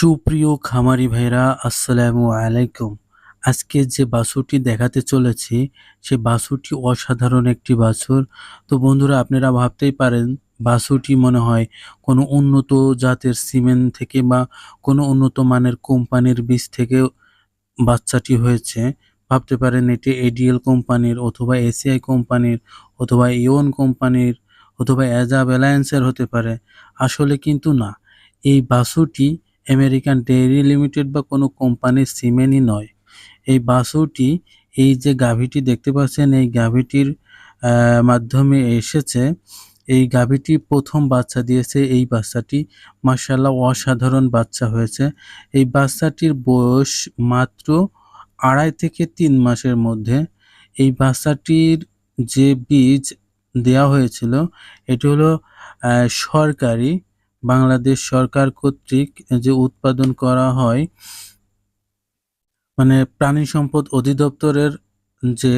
সুপ্রিয় খামারি ভাইরা আসসালামু আলাইকুম। আজকে যে বাছুরটি দেখাতে চলেছি, সে বাছুরটি অসাধারণ একটি বাছুর। তো বন্ধুরা, আপনারা ভাবতেই পারেন, বাছুরটি মনে হয় কোনো উন্নত জাতের সিমেন্ট থেকে বা কোনো উন্নত মানের কোম্পানির বীজ থেকে বাচ্চাটি হয়েছে। ভাবতে পারেন এটি এডিএল কোম্পানির অথবা এসিআই কোম্পানির অথবা ইওন কোম্পানির অথবা অ্যাজাব অ্যালায়েন্সের হতে পারে। আসলে কিন্তু না, এই বাছুরটি আমেরিকান ডেইরি লিমিটেড বা কোনো কোম্পানির সিমেনই নয়। এই বাছুরটি এই যে গাভীটি দেখতে পাচ্ছেন, এই গাভীটির মাধ্যমে এসেছে। এই গাভীটি প্রথম বাচ্চা দিয়েছে এই বাচ্চাটি। মার্শাল্লাহ অসাধারণ বাচ্চা হয়েছে। এই বাচ্চাটির বয়স মাত্র আড়াই থেকে তিন মাসের মধ্যে। এই বাচ্চাটির যে বীজ দেওয়া হয়েছিল, এটি হলো সরকারি বাংলাদেশ সরকার কর্তৃক যে উৎপাদন করা হয় মানে প্রাণী সম্পদ অধিদপ্তরের যে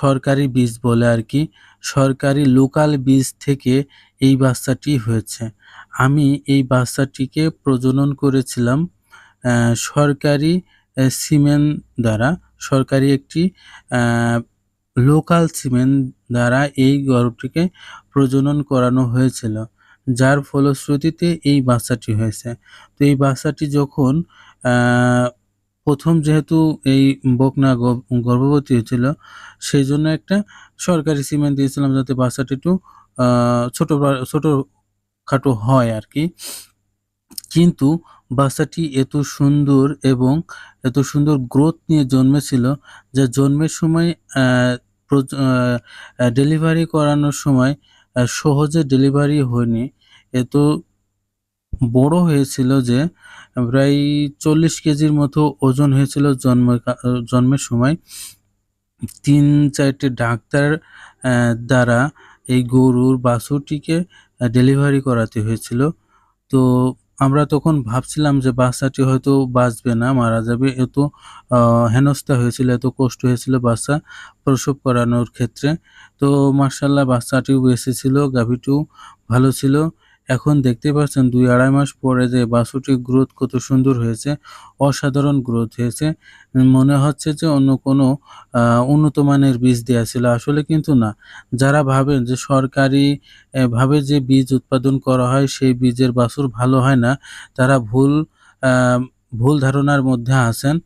সরকারি বীজ বলে আর কি, সরকারি লোকাল বীজ থেকে এই বাচ্চাটি হয়েছে। আমি এই বাচ্চাটিকে প্রজনন করেছিলাম সরকারি সিমেন্ট দ্বারা, সরকারি একটি লোকাল সিমেন্ট দ্বারা এই গরুটিকে প্রজনন করানো হয়েছিল। যার ফলশ্রুতিতে এই বাচ্চাটি হয়েছে। তো এই বাচ্চাটি যখন প্রথম যেহেতু এই বকনা গর্ভ- গর্ভবতী হয়েছিল সেই জন্য একটা সরকারি সিমেন্ট দিয়েছিলাম যাতে বাচ্চাটি একটু ছোট ছোট খাটো হয় আর কি। কিন্তু বাচ্চাটি এত সুন্দর এবং এত সুন্দর গ্রোথ নিয়ে জন্মেছিল যা জন্মের সময় ডেলিভারি করানোর সময় সহজে ডেলিভারি হয়নি। এত বড় হয়েছিল যে প্রায় চল্লিশ কেজির মতো ওজন হয়েছিল জন্ম জন্মের সময়। তিন চারটে ডাক্তার দ্বারা এই গরুর বাছুরটিকে ডেলিভারি করাতে হয়েছিল। তো আমরা তখন ভাবছিলাম যে বাচ্চাটি হয়তো বাঁচবে না, মারা যাবে। এত হেনস্থা হয়েছিল, এত কষ্ট হয়েছিল বাচ্চা প্রসব করানোর ক্ষেত্রে। তো মার্শাল্লাহ বাচ্চাটিও বেঁচে ছিল গাভীটিও ভালো ছিল। এখন দেখতে পাচ্ছেন দুই আড়াই মাস পরে যে বাছুরটির গ্রোথ কত সুন্দর হয়েছে, অসাধারণ গ্রোথ হয়েছে। মনে হচ্ছে যে অন্য কোনো উন্নত মানের বীজ দেওয়া ছিল। আসলে কিন্তু না। যারা ভাবেন যে সরকারি ভাবে যে বীজ উৎপাদন করা হয়, সেই বীজের বাছুর ভালো হয় না, তারা ভুল ভুল ধারণার মধ্যে আছেন।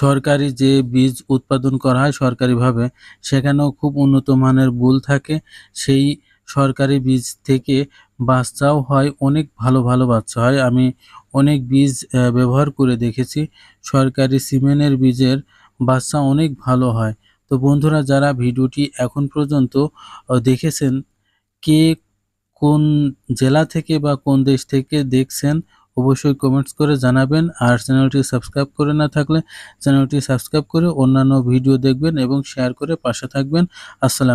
সরকারি যে বীজ উৎপাদন করা হয় সরকারিভাবে, সেখানেও খুব উন্নত মানের ভুল থাকে। সেই সরকারি বীজ থেকে বাচ্চাও হয়, অনেক ভালো ভালো বাচ্চা হয়। আমি অনেক বীজ ব্যবহার করে দেখেছি। সরকারি সিমেন্টের বীজের বাচ্চা অনেক ভালো হয়। তো বন্ধুরা, যারা ভিডিওটি এখন পর্যন্ত দেখেছেন, কে কোন জেলা থেকে বা কোন দেশ থেকে দেখছেন, অবশ্যই কমেন্টস করে জানাবেন। আর চ্যানেলটি সাবস্ক্রাইব করে না থাকলে, চ্যানেলটি সাবস্ক্রাইব করে অন্যান্য ভিডিও দেখবেন এবং শেয়ার করে পাশে থাকবেন। আসসালামু